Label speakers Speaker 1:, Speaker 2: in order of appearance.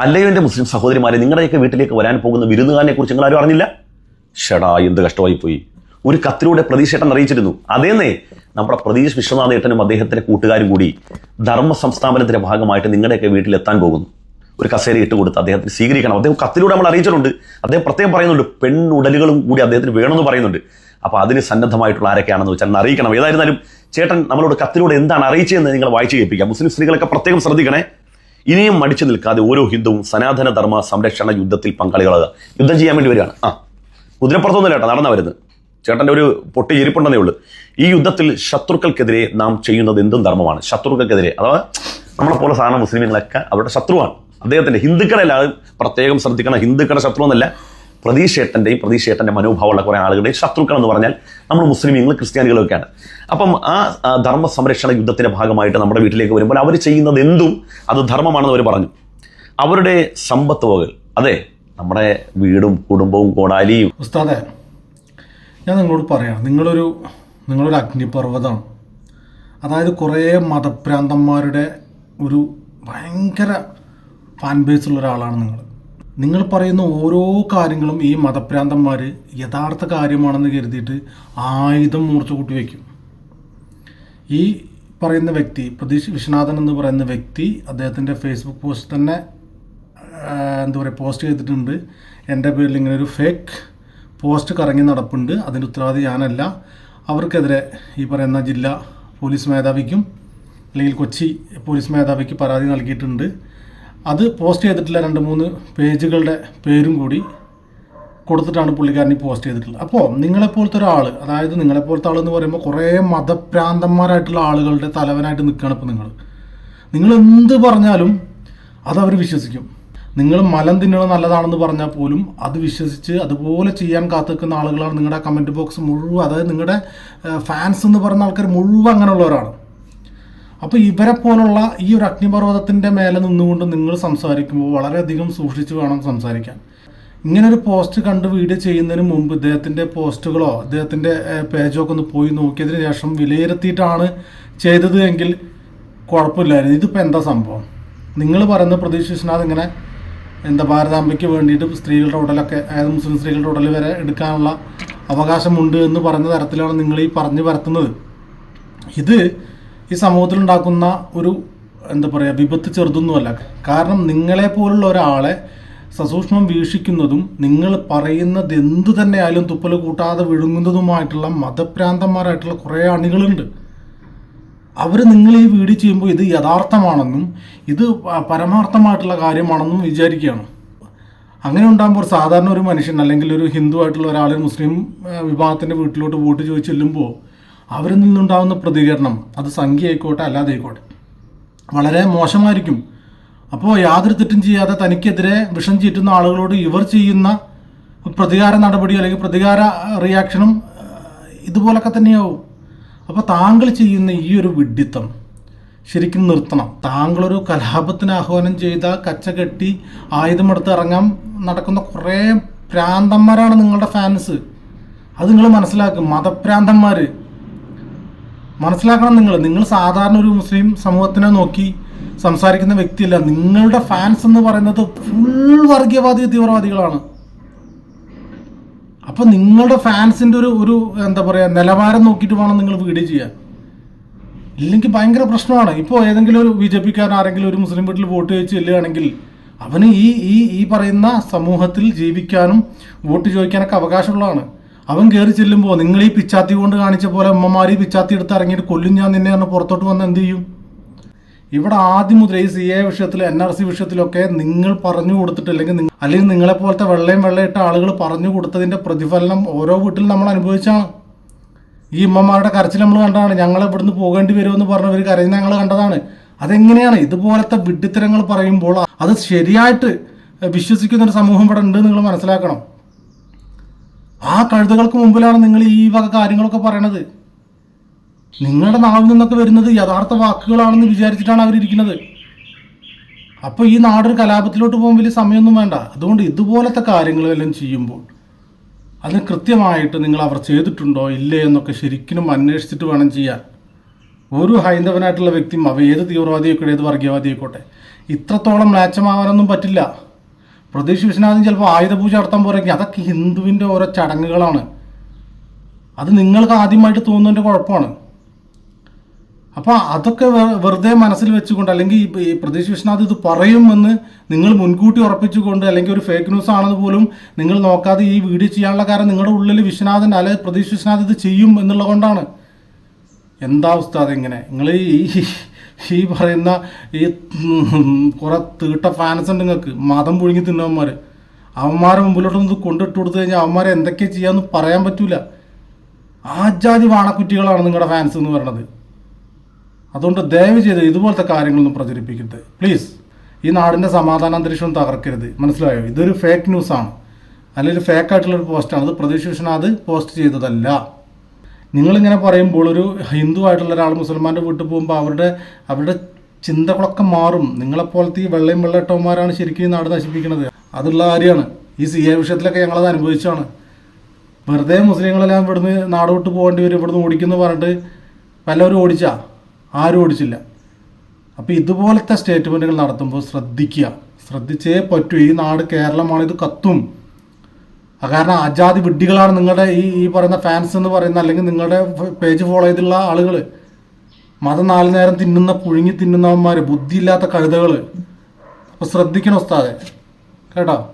Speaker 1: അല്ലയോ എന്റെ മുസ്ലിം സഹോദരിമാരെ നിങ്ങളുടെയൊക്കെ വീട്ടിലേക്ക് വരാൻ പോകുന്ന വിരുന്നുകാരനെ കുറിച്ച് നിങ്ങൾ ആരും അറിഞ്ഞില്ല? ഷടാ എന്ത് കഷ്ടമായി പോയി. ഒരു കത്തിലൂടെ പ്രതീക്ഷേട്ടൻ അറിയിച്ചിരുന്നു. അതേന്നേ നമ്മുടെ പ്രതീഷ് വിശ്വനാഥേട്ടനും അദ്ദേഹത്തിന്റെ കൂട്ടുകാരും കൂടി ധർമ്മ സംസ്ഥാപനത്തിന്റെ ഭാഗമായിട്ട് നിങ്ങളുടെയൊക്കെ വീട്ടിലെത്താൻ പോകുന്നു. ഒരു കസേര ഇട്ട് കൊടുത്ത് അദ്ദേഹത്തിന് സ്വീകരിക്കണം. അദ്ദേഹം കത്തിലൂടെ നമ്മൾ അറിയിച്ചിട്ടുണ്ട്. അദ്ദേഹം പ്രത്യേകം പറയുന്നുണ്ട് പെണ്ണുടലുകളും കൂടി അദ്ദേഹത്തിന് വേണമെന്ന് പറയുന്നുണ്ട്. അപ്പോൾ അതിന് സന്നദ്ധമായിട്ടുള്ള ആരൊക്കെയാണെന്ന് വെച്ചാൽ അറിയിക്കണം. ഏതായിരുന്നാലും ചേട്ടൻ നമ്മളോട് കത്തിലൂടെ എന്താണ് അറിയിച്ചതെന്ന് നിങ്ങൾ വായിച്ചു കേൾപ്പിക്കാം. മുസ്ലിം സ്ത്രീകളൊക്കെ പ്രത്യേകം ശ്രദ്ധിക്കണേ. ഇനിയും മടിച്ചു നിൽക്കാതെ ഓരോ ഹിന്ദുവും സനാതന ധർമ്മ സംരക്ഷണ യുദ്ധത്തിൽ പങ്കാളികളാകുക. യുദ്ധം ചെയ്യാൻ വേണ്ടി വരികയാണ്. ആ കുതിരപ്പുറത്തൊന്നുമില്ല ചേട്ടാ നടന്ന വരുന്നത്. ചേട്ടന്റെ ഒരു പൊട്ടി ഇരിപ്പുണ്ടെന്നേ ഉള്ളൂ. ഈ യുദ്ധത്തിൽ ശത്രുക്കൾക്കെതിരെ നാം ചെയ്യുന്നത് എന്തും ധർമ്മമാണ്. ശത്രുക്കൾക്കെതിരെ അഥവാ നമ്മളെ പോലെ സാധാരണ മുസ്ലിമുകളൊക്കെ അവരുടെ ശത്രുവാണ്. അദ്ദേഹത്തിന്റെ ഹിന്ദുക്കളെല്ലാം പ്രത്യേകം ശ്രദ്ധിക്കണം. ഹിന്ദുക്കളുടെ ശത്രു എന്നല്ല പ്രതീക്ഷേട്ടന്റെയും പ്രതീക്ഷേട്ടന്റെ മനോഭാവമുള്ള കുറേ ആളുകളുടെയും ശത്രുക്കൾ എന്ന് പറഞ്ഞാൽ നമ്മൾ മുസ്ലിമീങ്ങൾ ക്രിസ്ത്യാനികളൊക്കെയാണ്. അപ്പം ആ ധർമ്മ സംരക്ഷണ യുദ്ധത്തിന്റെ ഭാഗമായിട്ട് നമ്മുടെ വീട്ടിലേക്ക് വരുമ്പോൾ അവർ ചെയ്യുന്നത് എന്തും അത് ധർമ്മമാണെന്ന് അവർ പറഞ്ഞു. അവരുടെ സമ്പത്ത് പോകൽ അതെ നമ്മുടെ വീടും കുടുംബവും കോടാലിയും.
Speaker 2: ഉസ്താദെ ഞാൻ നിങ്ങളോട് പറയാം നിങ്ങളൊരു നിങ്ങളൊരു അഗ്നിപർവതമാണ്. അതായത് കുറേ മതഭ്രാന്തന്മാരുടെ ഒരു ഭയങ്കര ഫാൻ ഉള്ള ഒരാളാണ് നിങ്ങൾ. നിങ്ങൾ പറയുന്ന ഓരോ കാര്യങ്ങളും ഈ മതഭ്രാന്തന്മാർ യഥാർത്ഥ കാര്യമാണെന്ന് കരുതിയിട്ട് ആയുധം മൂർച്ച കൂട്ടി വയ്ക്കും. ഈ പറയുന്ന വ്യക്തി പ്രതീഷ് വിശ്വനാഥൻ എന്ന് പറയുന്ന വ്യക്തി അദ്ദേഹത്തിന്റെ ഫേസ്ബുക്ക് പോസ്റ്റ് തന്നെ എന്താ പറയുക പോസ്റ്റ് ചെയ്തിട്ടുണ്ട്. എന്റെ പേരിൽ ഇങ്ങനെ ഒരു ഫേക്ക് പോസ്റ്റ് കറങ്ങി നടപ്പുണ്ട്. അതിന്റെ ഉത്തരവാദി ഞാനല്ല. അവർക്കെതിരെ ഈ പറയുന്ന ജില്ലാ പോലീസ് മേധാവിക്കും അല്ലെങ്കിൽ കൊച്ചി പോലീസ് മേധാവിക്ക് പരാതി നൽകിയിട്ടുണ്ട്. അത് പോസ്റ്റ് ചെയ്തിട്ടുള്ള രണ്ട് മൂന്ന് പേജുകളുടെ പേരും കൂടി കൊടുത്തിട്ടാണ് പുള്ളിക്കാരൻ ഈ പോസ്റ്റ് ചെയ്തിട്ടുള്ളത്. അപ്പോൾ നിങ്ങളെപ്പോലത്തെ ഒരാൾ അതായത് നിങ്ങളെപ്പോലത്തെ ആൾ എന്ന് പറയുമ്പോൾ കുറേ മതഭ്രാന്തന്മാരായിട്ടുള്ള ആളുകളുടെ തലവനായിട്ട് നിൽക്കുകയാണ് ഇപ്പോൾ നിങ്ങൾ നിങ്ങൾ എന്ത് പറഞ്ഞാലും അത് അവർ വിശ്വസിക്കും. നിങ്ങൾ മലം തിന്നണം നല്ലതാണെന്ന് പറഞ്ഞാൽ പോലും അത് വിശ്വസിച്ച് അതുപോലെ ചെയ്യാൻ കാത്തുനിൽക്കുന്ന ആളുകളാണ് നിങ്ങളുടെ കമന്റ് ബോക്സ് മുഴുവൻ അതായത് നിങ്ങളുടെ ഫാൻസ് എന്ന് പറയുന്ന ആൾക്കാർ മുഴുവൻ അങ്ങനെയുള്ളവരാണ്. അപ്പോൾ ഇവരെ പോലുള്ള ഈ ഒരു അഗ്നിപർവതത്തിന്റെ മേലെ നിന്നുകൊണ്ട് നിങ്ങൾ സംസാരിക്കുമ്പോൾ വളരെയധികം സൂക്ഷിച്ചു വേണം സംസാരിക്കാൻ. ഇങ്ങനെ ഒരു പോസ്റ്റ് കണ്ട് വീഡിയോ ചെയ്യുന്നതിന് മുമ്പ് ഇദ്ദേഹത്തിന്റെ പോസ്റ്റുകളോ ഇദ്ദേഹത്തിന്റെ പേജോ ഒക്കെ ഒന്ന് പോയി നോക്കിയതിന് ശേഷം വിലയിരുത്തിയിട്ടാണ് ചെയ്തത് എങ്കിൽ കുഴപ്പമില്ലായിരുന്നു. ഇതിപ്പോൾ എന്താ സംഭവം? നിങ്ങൾ പറയുന്ന പ്രതീക്ഷ വിശ്വനാഥ് ഇങ്ങനെ എന്താ ഭാരതാംബയ്ക്ക് വേണ്ടിയിട്ട് സ്ത്രീകളുടെ ഉടലൊക്കെ അതായത് മുസ്ലിം സ്ത്രീകളുടെ ഉടൽ വരെ എടുക്കാനുള്ള അവകാശമുണ്ട് എന്ന് പറഞ്ഞ തരത്തിലാണ് നിങ്ങൾ ഈ പറഞ്ഞു പരത്തുന്നത്. ഇത് ഈ സമൂഹത്തിലുണ്ടാക്കുന്ന ഒരു എന്താ പറയുക വിപത്ത് ചെറുതൊന്നുമല്ല. കാരണം നിങ്ങളെ പോലുള്ള ഒരാളെ സസൂക്ഷ്മം വീക്ഷിക്കുന്നതും നിങ്ങൾ പറയുന്നത് എന്തു തന്നെയായാലും തുപ്പൽ കൂട്ടാതെ വിഴുങ്ങുന്നതുമായിട്ടുള്ള മതഭ്രാന്തന്മാരായിട്ടുള്ള കുറേ അണികളുണ്ട്. അവർ നിങ്ങൾ ഈ വീഡിയോ ചെയ്യുമ്പോൾ ഇത് യഥാർത്ഥമാണെന്നും ഇത് പരമാർത്ഥമായിട്ടുള്ള കാര്യമാണെന്നും വിചാരിക്കുകയാണ്. അങ്ങനെ ഉണ്ടാകുമ്പോൾ സാധാരണ ഒരു മനുഷ്യൻ അല്ലെങ്കിൽ ഒരു ഹിന്ദു ആയിട്ടുള്ള ഒരാൾ മുസ്ലിം വിഭാഗത്തിന്റെ വീട്ടിലോട്ട് വോട്ട് ചോദിച്ച് ചെല്ലുമ്പോൾ അവരിൽ നിന്നുണ്ടാകുന്ന പ്രതികരണം അത് സംഖ്യ ആയിക്കോട്ടെ അല്ലാതെ ആയിക്കോട്ടെ വളരെ മോശമായിരിക്കും. അപ്പോൾ യാതൊരു തെറ്റും ചെയ്യാതെ തനിക്കെതിരെ വിഷം ചീറ്റുന്ന ആളുകളോട് ഇവർ ചെയ്യുന്ന പ്രതികാര നടപടി അല്ലെങ്കിൽ പ്രതികാര റിയാക്ഷനും ഇതുപോലൊക്കെ തന്നെയാവും. അപ്പോൾ താങ്കൾ ചെയ്യുന്ന ഈ ഒരു വിഡിത്തം ശരിക്കും നിർത്തണം. താങ്കളൊരു കലാപത്തിന് ആഹ്വാനം ചെയ്ത കച്ച കെട്ടി ആയുധമെടുത്ത് ഇറങ്ങാൻ നടക്കുന്ന കുറേ പ്രാന്തന്മാരാണ് നിങ്ങളുടെ ഫാൻസ് അത് നിങ്ങൾ മനസ്സിലാക്കും. മതപ്രാന്തന്മാർ മനസ്സിലാക്കണം നിങ്ങൾ. നിങ്ങൾ സാധാരണ ഒരു മുസ്ലിം സമൂഹത്തിനെ നോക്കി സംസാരിക്കുന്ന വ്യക്തിയല്ല. നിങ്ങളുടെ ഫാൻസ് എന്ന് പറയുന്നത് ഫുൾ വർഗീയവാദി തീവ്രവാദികളാണ്. അപ്പൊ നിങ്ങളുടെ ഫാൻസിന്റെ ഒരു ഒരു എന്താ പറയുക നിലവാരം നോക്കിയിട്ട് വേണം നിങ്ങൾ വീഡിയോ ചെയ്യാൻ ഇല്ലെങ്കിൽ ഭയങ്കര പ്രശ്നമാണ്. ഇപ്പോൾ ഏതെങ്കിലും ഒരു ബി ജെ പിക്കാരൻ ആരെങ്കിലും ഒരു മുസ്ലിം വീട്ടിൽ വോട്ട് ചോദിച്ച് ചെല്ലുകയാണെങ്കിൽ അവന് ഈ ഈ ഈ പറയുന്ന സമൂഹത്തിൽ ജീവിക്കാനും വോട്ട് ചോദിക്കാനൊക്കെ അവകാശമുള്ളതാണ്. അവൻ കയറി ചെല്ലുമ്പോൾ നിങ്ങൾ ഈ പിച്ചാത്തി കൊണ്ട് കാണിച്ച പോലെ അമ്മമാർ ഈ പിച്ചാത്തി എടുത്ത് ഇറങ്ങിയിട്ട് കൊല്ലും ഞാൻ നിന്നെ പറഞ്ഞ് പുറത്തോട്ട് വന്ന് എന്ത് ചെയ്യും? ഇവിടെ ആദ്യം മുതൽ ഈ സി എ വിഷയത്തിൽ എൻ ആർ സി വിഷയത്തിലൊക്കെ നിങ്ങൾ പറഞ്ഞു കൊടുത്തിട്ട് അല്ലെങ്കിൽ അല്ലെങ്കിൽ നിങ്ങളെ പോലത്തെ വെള്ളയും വെള്ളയിട്ട ആളുകൾ പറഞ്ഞു കൊടുത്തതിന്റെ പ്രതിഫലനം ഓരോ വീട്ടിലും നമ്മൾ അനുഭവിച്ചാണ്. ഈ ഉമ്മമാരുടെ കരച്ചിൽ നമ്മൾ കണ്ടതാണ്. ഞങ്ങൾ ഇവിടുന്ന് പോകേണ്ടി വരുമെന്ന് പറഞ്ഞവർ കരയുന്ന ഞങ്ങൾ കണ്ടതാണ്. അതെങ്ങനെയാണ്? ഇതുപോലത്തെ വിഡ്ഢിത്തരങ്ങൾ പറയുമ്പോൾ അത് ശരിയായിട്ട് വിശ്വസിക്കുന്ന ഒരു സമൂഹം ഇവിടെ ഉണ്ട് നിങ്ങൾ മനസ്സിലാക്കണം. ആ കഴുതകൾക്ക് മുമ്പിലാണ് നിങ്ങൾ ഈ വക കാര്യങ്ങളൊക്കെ പറയണത്. നിങ്ങളുടെ നാവിൽ നിന്നൊക്കെ വരുന്നത് യഥാർത്ഥ വാക്കുകളാണെന്ന് വിചാരിച്ചിട്ടാണ് അവരിയ്ക്കുന്നത് അപ്പോൾ ഈ നാടൊരു കലാപത്തിലോട്ട് പോകാൻ വലിയ സമയമൊന്നും വേണ്ട. അതുകൊണ്ട് ഇതുപോലത്തെ കാര്യങ്ങളെല്ലാം ചെയ്യുമ്പോൾ അതിന് കൃത്യമായിട്ട് നിങ്ങൾ അവർ ചെയ്തിട്ടുണ്ടോ ഇല്ലേ എന്നൊക്കെ ശരിക്കും അന്വേഷിച്ചിട്ട് വേണം ചെയ്യാൻ. ഒരു ഹൈന്ദവനായിട്ടുള്ള വ്യക്തിയും അവ ഏത് തീവ്രവാദിയായിക്കോട്ടെ ഏത് വർഗീയവാദിയായിക്കോട്ടെ ഇത്രത്തോളം മ്ലാച്ചമാവാനൊന്നും പറ്റില്ല. പ്രതീക്ഷ വിശ്വനാഥൻ ചിലപ്പോൾ ആയുധപൂജ നടത്താൻ പോരെങ്കിൽ അതൊക്കെ ഹിന്ദുവിന്റെ ഓരോ ചടങ്ങുകളാണ്. അത് നിങ്ങൾക്ക് ആദ്യമായിട്ട് തോന്നുന്നതിന്റെ കുഴപ്പമാണ്. അപ്പോൾ അതൊക്കെ വെറുതെ മനസ്സിൽ വെച്ചുകൊണ്ട് അല്ലെങ്കിൽ ഈ- പ്രതീക്ഷ വിശ്വനാഥ് ഇത് പറയുമെന്ന് നിങ്ങൾ മുൻകൂട്ടി ഉറപ്പിച്ചുകൊണ്ട് അല്ലെങ്കിൽ ഒരു ഫേക്ക് ന്യൂസ് ആണെന്ന് പോലും നിങ്ങൾ നോക്കാതെ ഈ വീഡിയോ ചെയ്യാനുള്ള കാരണം നിങ്ങളുടെ ഉള്ളിൽ വിശ്വനാഥൻ അല്ലെങ്കിൽ പ്രതീക്ഷ വിശ്വനാഥ് ഇത് ചെയ്യും എന്നുള്ളത് കൊണ്ടാണ്. എന്താ ഉസ്താദ് ഇങ്ങനെ? നിങ്ങൾ ഈ ഈ പറയുന്ന ഈ കുറെ തീട്ട ഫാൻസ് ഉണ്ട് നിങ്ങൾക്ക്. മതം പുഴുങ്ങി തിന്നവന്മാർ അവന്മാരെ മുമ്പിലോട്ടൊന്ന് കൊണ്ടിട്ട് കൊടുത്തു കഴിഞ്ഞാൽ അവന്മാരെ എന്തൊക്കെ ചെയ്യാന്ന് പറയാൻ പറ്റൂല. ആജാതി വാണക്കുറ്റികളാണ് നിങ്ങളുടെ ഫാൻസ് എന്ന് പറയണത്. അതുകൊണ്ട് ദയവ് ചെയ്ത് ഇതുപോലത്തെ കാര്യങ്ങളൊന്നും പ്രചരിപ്പിക്കരുത്. പ്ലീസ് ഈ നാടിന്റെ സമാധാന അന്തരീക്ഷം തകർക്കരുത്. മനസ്സിലായോ? ഇതൊരു ഫേക്ക് ന്യൂസാണ് അല്ലെങ്കിൽ ഫേക്ക് ആയിട്ടുള്ളൊരു പോസ്റ്റാണ് അത് പ്രതീക്ഷ അത് പോസ്റ്റ് ചെയ്തതല്ല. നിങ്ങളിങ്ങനെ പറയുമ്പോൾ ഒരു ഹിന്ദു ആയിട്ടുള്ള ഒരാൾ മുസൽമാന്റെ വീട്ടിൽ പോകുമ്പോൾ അവരുടെ അവരുടെ ചിന്തകളൊക്കെ മാറും. നിങ്ങളെപ്പോലത്തെ ഈ വെള്ളയും വെള്ളയിട്ടവന്മാരാണ് ശരിക്കും നാട് നശിപ്പിക്കുന്നത്. അതുള്ള കാര്യമാണ്. ഈ സി എ വിഷയത്തിലൊക്കെ ഞങ്ങളത് അനുഭവിച്ചാണ്. വെറുതെ മുസ്ലിങ്ങളെല്ലാം ഇവിടുന്ന് നാട് വിട്ട് പോകേണ്ടി വരും ഇവിടുന്ന് ഓടിക്കുന്നു പറഞ്ഞിട്ട് വല്ലവരും ഓടിച്ചാ? ആരും ഓടിച്ചില്ല. അപ്പോൾ ഇതുപോലത്തെ സ്റ്റേറ്റ്മെന്റുകൾ നടത്തുമ്പോൾ ശ്രദ്ധിക്കുക. ശ്രദ്ധിച്ചേ പറ്റൂ. ഈ നാട് കേരളമാണ് ഇത് കത്തും. കാരണം അജാതി വിഡ്ഢികളാണ് നിങ്ങളുടെ ഈ ഈ പറയുന്ന ഫാൻസ് എന്ന് പറയുന്ന അല്ലെങ്കിൽ നിങ്ങളുടെ പേജ് ഫോളോ ചെയ്തുള്ള ആളുകൾ മതം നാല് നേരം തിന്നുന്ന പുഴുങ്ങി തിന്നുന്നവന്മാർ ബുദ്ധിയില്ലാത്ത കഴുതകൾ അപ്പോൾ ശ്രദ്ധിക്കണം ഉസ്താദെ. കേട്ടോ?